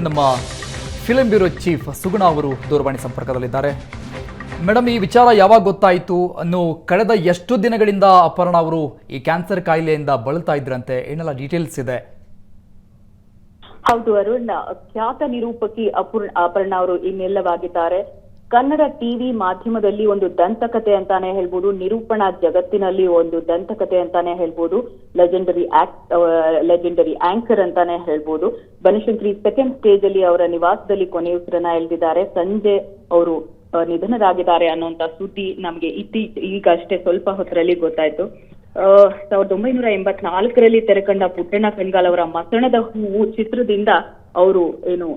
ನಮ್ಮ film bureau chief ಸುಗುಣ ಅವರು ದೂರವಾಣಿ ಸಂಪರ್ಕದಲ್ಲಿದ್ದಾರೆ. ಮೇಡಮ್ ಈ ವಿಚಾರ ಯಾವಾಗ ಗೊತ್ತಾಯಿತು? ಅನ್ನು ಕಳೆದ ಎಷ್ಟು ದಿನಗಳಿಂದ ಅಪರ್ಣ ಅವರು ಈ ಕ್ಯಾನ್ಸರ್ ಕಾಯಿಲೆಯಿಂದ ಬಳಲ್ತಾ ಇದ್ರಂತೆ? ಏನೆಲ್ಲ ಡೀಟೇಲ್ಸ್ ಇದೆ. ಹೌದು, ಅರುಣ್. ಖ್ಯಾತ ನಿರೂಪಕಿ ಅಪೂರ್ಣ ಅಪರ್ಣ ಅವರು ಇನ್ನೆಲ್ಲವಾಗಿದ್ದಾರೆ. ಕನ್ನಡ ಟಿವಿ ಮಾಧ್ಯಮದಲ್ಲಿ ಒಂದು ದಂತಕತೆ ಅಂತಾನೆ ಹೇಳ್ಬೋದು, ನಿರೂಪಣಾ ಜಗತ್ತಿನಲ್ಲಿ ಒಂದು ದಂತಕತೆ ಅಂತಾನೆ ಹೇಳ್ಬೋದು ಲೆಜೆಂಡರಿ ಆಕ್ಟ್ ಲೆಜೆಂಡರಿ ಆಂಕರ್ ಅಂತಾನೆ ಹೇಳ್ಬೋದು. ಬನಶಂಕರಿ ಸೆಕೆಂಡ್ ಸ್ಟೇಜ್ ಅಲ್ಲಿ ಅವರ ನಿವಾಸದಲ್ಲಿ ಕೊನೆಯುಸಿರನ್ನ ಎಳೆದಿದ್ದಾರೆ. ಸಂಜೆ ಅವರು ನಿಧನರಾಗಿದ್ದಾರೆ ಅನ್ನುವಂತ ಸುದ್ದಿ ನಮಗೆ ಇತ್ತೀಚೆ ಈಗ ಅಷ್ಟೇ ಸ್ವಲ್ಪ ಹೊತ್ತರಲ್ಲಿ ಗೊತ್ತಾಯ್ತು. ಸಾವಿರದ ಒಂಬೈನೂರ ಎಂಬತ್ನಾಲ್ಕರಲ್ಲಿ ತೆರೆಕಂಡ ಪುಟ್ಟಣ್ಣ ಕಣ್ಗಾಲ್ ಅವರ ಮಸಣದ ಹೂವು ಚಿತ್ರದಿಂದ ಅವರು ಏನು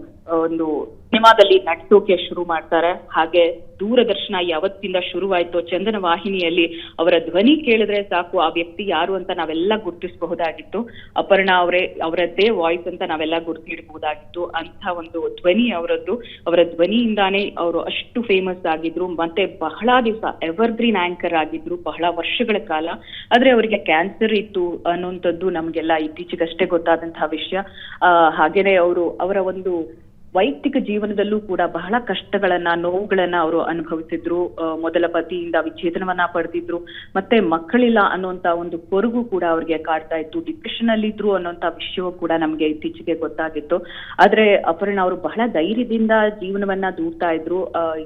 ಒಂದು ಸಿನಿಮಾದಲ್ಲಿ ನಟಿಸೋಕೆ ಶುರು ಮಾಡ್ತಾರೆ. ಹಾಗೆ ದೂರದರ್ಶನ ಯಾವತ್ತಿಂದ ಶುರುವಾಯ್ತೋ ಚಂದನ ವಾಹಿನಿಯಲ್ಲಿ ಅವರ ಧ್ವನಿ ಕೇಳಿದ್ರೆ ಸಾಕು, ಆ ವ್ಯಕ್ತಿ ಯಾರು ಅಂತ ನಾವೆಲ್ಲ ಗುರುತಿಸಬಹುದಾಗಿತ್ತು. ಅಪರ್ಣ ಅವರೇ, ಅವರದ್ದೇ ವಾಯ್ಸ್ ಅಂತ ನಾವೆಲ್ಲ ಗುರುತಿಡಬಹುದಾಗಿತ್ತು. ಅಂತ ಒಂದು ಧ್ವನಿ ಅವರದ್ದು. ಅವರ ಧ್ವನಿಯಿಂದಾನೇ ಅವರು ಅಷ್ಟು ಫೇಮಸ್ ಆಗಿದ್ರು. ಮತ್ತೆ ಬಹಳ ದಿವಸ ಎವರ್ಗ್ರೀನ್ ಆಂಕರ್ ಆಗಿದ್ರು, ಬಹಳ ವರ್ಷಗಳ ಕಾಲ. ಆದ್ರೆ ಅವರಿಗೆ ಕ್ಯಾನ್ಸರ್ ಇತ್ತು ಅನ್ನುವಂಥದ್ದು ನಮ್ಗೆಲ್ಲ ಇತ್ತೀಚೆಗಷ್ಟೇ ಗೊತ್ತಾದಂತಹ ವಿಷಯ. ಹಾಗೇನೆ ಅವರು ಅವರ ಒಂದು ವೈಯಕ್ತಿಕ ಜೀವನದಲ್ಲೂ ಕೂಡ ಬಹಳ ಕಷ್ಟಗಳನ್ನ, ನೋವುಗಳನ್ನ ಅವರು ಅನುಭವಿಸಿದ್ರು. ಮೊದಲ ಪತಿಯಿಂದ ವಿಚ್ಛೇದನವನ್ನ ಪಡೆದಿದ್ರು. ಮತ್ತೆ ಮಕ್ಕಳಿಲ್ಲ ಅನ್ನುವಂತ ಒಂದು ಕೊರಗು ಕೂಡ ಅವ್ರಿಗೆ ಕಾಡ್ತಾ ಇತ್ತು. ಡಿಪ್ರೆಷನ್ ಅಲ್ಲಿ ಇದ್ರು ಅನ್ನುವಂತ ವಿಷಯವೂ ಕೂಡ ನಮ್ಗೆ ಇತ್ತೀಚೆಗೆ ಗೊತ್ತಾಗಿತ್ತು. ಆದ್ರೆ ಅಪರ್ಣ ಅವರು ಬಹಳ ಧೈರ್ಯದಿಂದ ಜೀವನವನ್ನ ದೂರ್ತಾ ಇದ್ರು.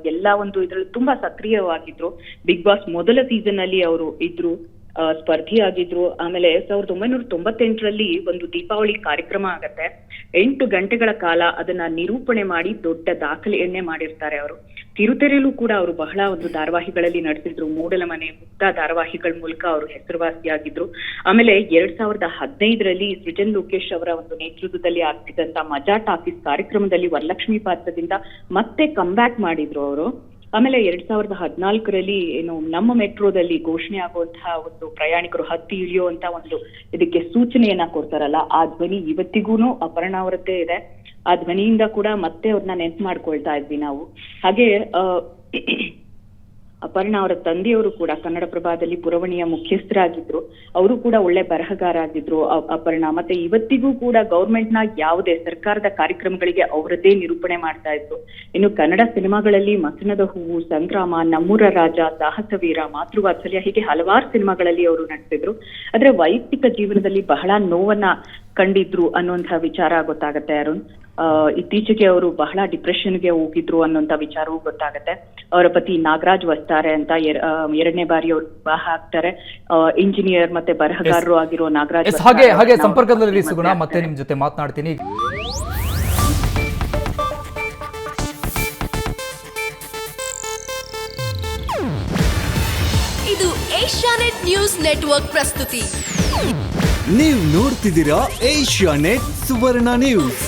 ಎಲ್ಲಾ ಒಂದು ಇದ್ರಲ್ಲಿ ತುಂಬಾ ಸಕ್ರಿಯವಾಗಿದ್ರು. ಬಿಗ್ ಬಾಸ್ ಮೊದಲ ಸೀಸನ್ ಅಲ್ಲಿ ಅವರು ಇದ್ರು. ಆ, ಸ್ಪರ್ಧಿಯಾಗಿದ್ರು ಆಮೇಲೆ ಸಾವಿರದ ಒಂಬೈನೂರ ತೊಂಬತ್ತೆಂಟರಲ್ಲಿ ಒಂದು ದೀಪಾವಳಿ ಕಾರ್ಯಕ್ರಮ ಆಗತ್ತೆ. ಎಂಟು ಗಂಟೆಗಳ ಕಾಲ ಅದನ್ನ ನಿರೂಪಣೆ ಮಾಡಿ ದೊಡ್ಡ ದಾಖಲೆಯನ್ನೇ ಮಾಡಿರ್ತಾರೆ ಅವರು. ಕಿರುತೆರೆಯಲ್ಲೂ ಕೂಡ ಅವರು ಬಹಳ ಒಂದು ಧಾರಾವಾಹಿಗಳಲ್ಲಿ ನಡೆಸಿದ್ರು. ಮೂಡಲ ಮನೆ ಮುಕ್ತ ಧಾರಾವಾಹಿಗಳ ಮೂಲಕ ಅವರು ಹೆಸರುವಾಸಿಯಾಗಿದ್ರು. ಆಮೇಲೆ ಎರಡ್ ಸಾವಿರದ ಹದಿನೈದರಲ್ಲಿ ಸೃಜನ್ ಲೋಕೇಶ್ ಅವರ ಒಂದು ನೇತೃತ್ವದಲ್ಲಿ ಆಗ್ತಿದ್ದಂತ ಮಜಾ ಟಾಕೀಸ್ ಕಾರ್ಯಕ್ರಮದಲ್ಲಿ ವರಲಕ್ಷ್ಮಿ ಪಾತ್ರದಿಂದ ಮತ್ತೆ ಕಂಬ್ಯಾಕ್ ಮಾಡಿದ್ರು ಅವರು. ಆಮೇಲೆ ಎರಡ್ ಸಾವಿರದ ಹದಿನಾಲ್ಕರಲ್ಲಿ ಏನು ನಮ್ಮ ಮೆಟ್ರೋದಲ್ಲಿ ಘೋಷಣೆ ಆಗುವಂತಹ ಒಂದು ಪ್ರಯಾಣಿಕರು ಹತ್ತಿ ಇಳಿಯುವಂತ ಒಂದು ಇದಕ್ಕೆ ಸೂಚನೆಯನ್ನ ಕೊಡ್ತಾರಲ್ಲ, ಆ ಧ್ವನಿ ಇವತ್ತಿಗೂನು ಅಪರ್ಣ ಅವರದ್ದೇ ಇದೆ. ಆ ಧ್ವನಿಯಿಂದ ಕೂಡ ಮತ್ತೆ ಅವ್ರನ್ನ ನೆನ್ಪು ಮಾಡ್ಕೊಳ್ತಾ ಇದ್ವಿ ನಾವು. ಹಾಗೆ ಅಪರ್ಣ ಅವರ ತಂದೆಯವರು ಕೂಡ ಕನ್ನಡ ಪ್ರಭಾದಲ್ಲಿ ಪುರವಣಿಯ ಮುಖ್ಯಸ್ಥರಾಗಿದ್ರು. ಅವರು ಕೂಡ ಒಳ್ಳೆ ಬರಹಗಾರ ಆಗಿದ್ರು ಅಪರ್ಣ. ಮತ್ತೆ ಇವತ್ತಿಗೂ ಕೂಡ ಗೌರ್ಮೆಂಟ್ನ ಯಾವುದೇ ಸರ್ಕಾರದ ಕಾರ್ಯಕ್ರಮಗಳಿಗೆ ಅವರದ್ದೇ ನಿರೂಪಣೆ ಮಾಡ್ತಾ ಇದ್ರು. ಇನ್ನು ಕನ್ನಡ ಸಿನಿಮಾಗಳಲ್ಲಿ ಮಸನದ ಹೂವು, ಸಂಗ್ರಾಮ, ನಮ್ಮೂರ ರಾಜ, ಸಾಹಸವೀರ, ಮಾತೃವಾತ್ಸಲ್ಯ ಹೀಗೆ ಹಲವಾರು ಸಿನಿಮಾಗಳಲ್ಲಿ ಅವರು ನಟಿಸಿದ್ರು. ಆದ್ರೆ ವೈಯಕ್ತಿಕ ಜೀವನದಲ್ಲಿ ಬಹಳ ನೋವನ್ನ ಕಂಡಿದ್ರು ಅನ್ನುವಂತಹ ವಿಚಾರ ಗೊತ್ತಾಗತ್ತೆ ಅರುಣ್. ಇತ್ತೀಚೆಗೆ ಅವರು ಬಹಳ ಡಿಪ್ರೆಷನ್ಗೆ ಹೋಗಿದ್ರು ಅನ್ನೋಂಥ ವಿಚಾರವೂ ಗೊತ್ತಾಗುತ್ತೆ. ಅವರ ಪತಿ ನಾಗರಾಜ್ ವಸ್ತಾರೆ ಅಂತ ಎರಡನೇ ಬಾರಿ ಅವರು ವಿವಾಹ ಆಗ್ತಾರೆ. ಇಂಜಿನಿಯರ್ ಮತ್ತೆ ಬರಹಗಾರರು ಆಗಿರೋ ನಾಗರಾಜ್ ಹಾಗೆ ಹಾಗೆ ಸಂಪರ್ಕದಲ್ಲಿ ಸುಗುಣ ಮತ್ತೆ ನಿಮ್ ಜೊತೆ ಮಾತನಾಡ್ತೀನಿ. ಇದು ಏಷ್ಯಾನೆಟ್ ನ್ಯೂಸ್ ನೆಟ್ವರ್ಕ್ ಪ್ರಸ್ತುತಿ. ನೀವು ನೋಡ್ತಿದ್ದೀರಾ ಏಷ್ಯಾ ನೆಟ್ ಸುವರ್ಣ ನ್ಯೂಸ್.